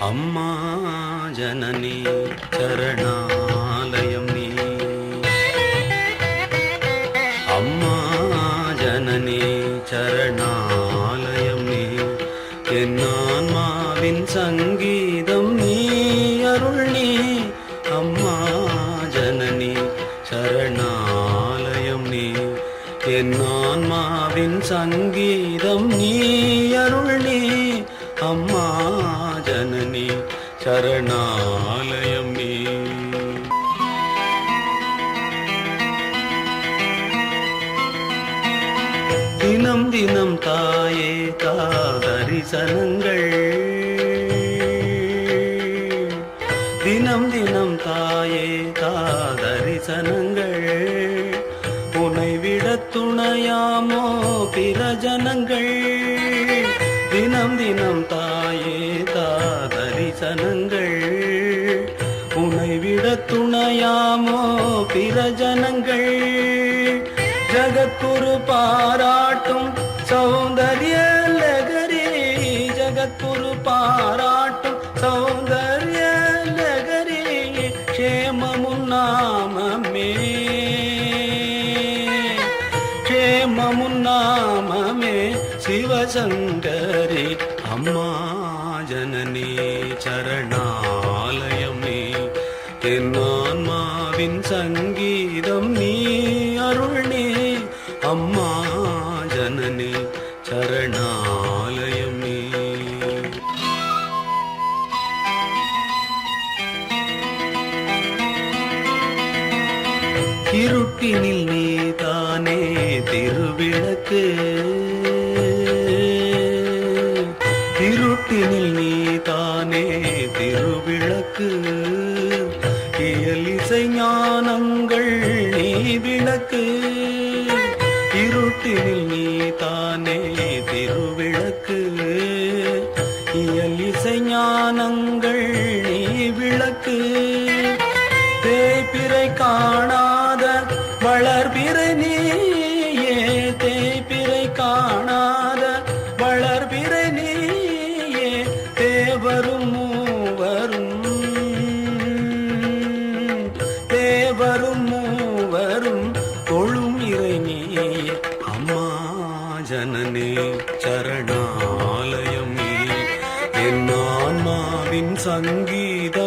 அம்மா ஜனனி சரணாலயம் நீ. அம்மா ஜனனி சரணாலயம் நீ. என் ஆன்மாவின் சங்கீதம் நீ அருள் நீ. அம்மா ஜனனி சரணாலயம் நீ. என் ஆன்மாவின் சங்கீதம் நீ அருள் நீ. அம்மா ஜனனி சரணாலயம் நீ. தினம் தினம் தாயே காதரிசனங்கள் தினம் தினம் தாயே காதரிசனங்கள் உனை விட துணையாமோ பிற ஜனங்கள். தினம் தினம் தாயே காதரிசனங்கள் உனை விட துணையாமோ பிற ஜனங்கள். ஜகத்குரு பாராட்டும் சௌந்தரிய லகரி. ஜகத்குரு பாராட்டும் சௌந்தரிய லகரி. க்ஷேமமும் நாமமே. க்ஷேமமும் நாமமே சிவசங்கரி அம்மா ஜனனி சரணாலயம் நீ சங்கீதம் நீ அருள் நீ அம்மா ஜனனி சரணாலயம் நீ இருட்டினில் நானே திருவிளக்கு. இருட்டினில் நீ தானே திருவிளக்கு. இயலிசை ஞானங்கள் நீ விளக்கு. இருட்டினில் நீ தானே திரு நீயே தேய்பிறை காணாத வளர்பிறை நீயே தேவரும் மூவரும். தேவரும் மூவரும் தொழும் இறை நீயே. அம்மா ஜனனே சரணாலயம் என் ஆன்மாவின் சங்கீதம்.